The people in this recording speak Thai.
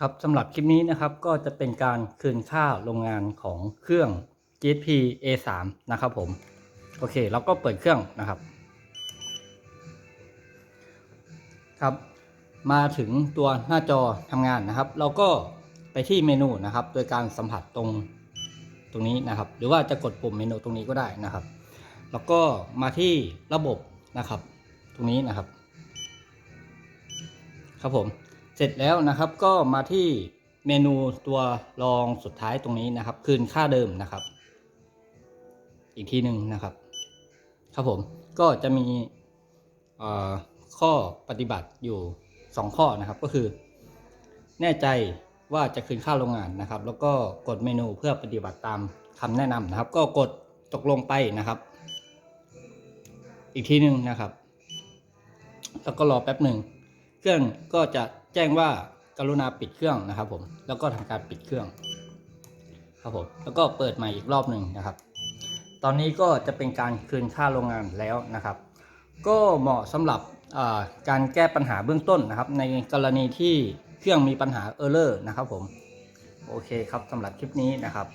ครับสำหรับคลิปนี้นะครับก็จะเป็นการคืนค่าโรงงานของเครื่อง GSP A3 นะครับผม โอเคเราก็เปิดเครื่องนะครับ ครับ มาถึงตัวหน้าจอทำงานนะครับ เราก็ไปที่เมนูนะครับ โดยการสัมผัสตรงตรงนี้นะครับ หรือว่าจะกดปุ่มเมนูตรงนี้ก็ได้นะครับ แล้วก็มาที่ระบบนะครับ ตรงนี้นะครับ ครับผม เสร็จแล้วนะครับก็มาที่เมนูตัวรองสุดท้ายตรงนี้นะครับ คืนค่าเดิมนะครับ อีกทีหนึ่งนะครับ ครับผมก็จะมีข้อปฏิบัติอยู่ 2 ข้อนะครับก็คือ แน่ใจว่าจะคืนค่าโรงงานนะครับ แล้วก็กดเมนูเพื่อปฏิบัติตามคำแนะนำนะครับ ก็กดตกลงไปนะครับ อีกทีหนึ่งนะครับ แล้วก็รอแป๊บหนึ่งเครื่องก็จะ แจ้งว่ากรุณาปิดเครื่องนะครับผมแล้วก็ทำการปิดเครื่องครับผมแล้วก็เปิดใหม่อีกรอบหนึ่งนะครับ ตอนนี้ก็จะเป็นการคืนค่าโรงงานแล้วนะครับ ก็เหมาะสำหรับการแก้ปัญหาเบื้องต้นนะครับ ในกรณีที่เครื่องมีปัญหาเออร์เลอร์นะครับผมโอเคครับสำหรับคลิปนี้นะครับ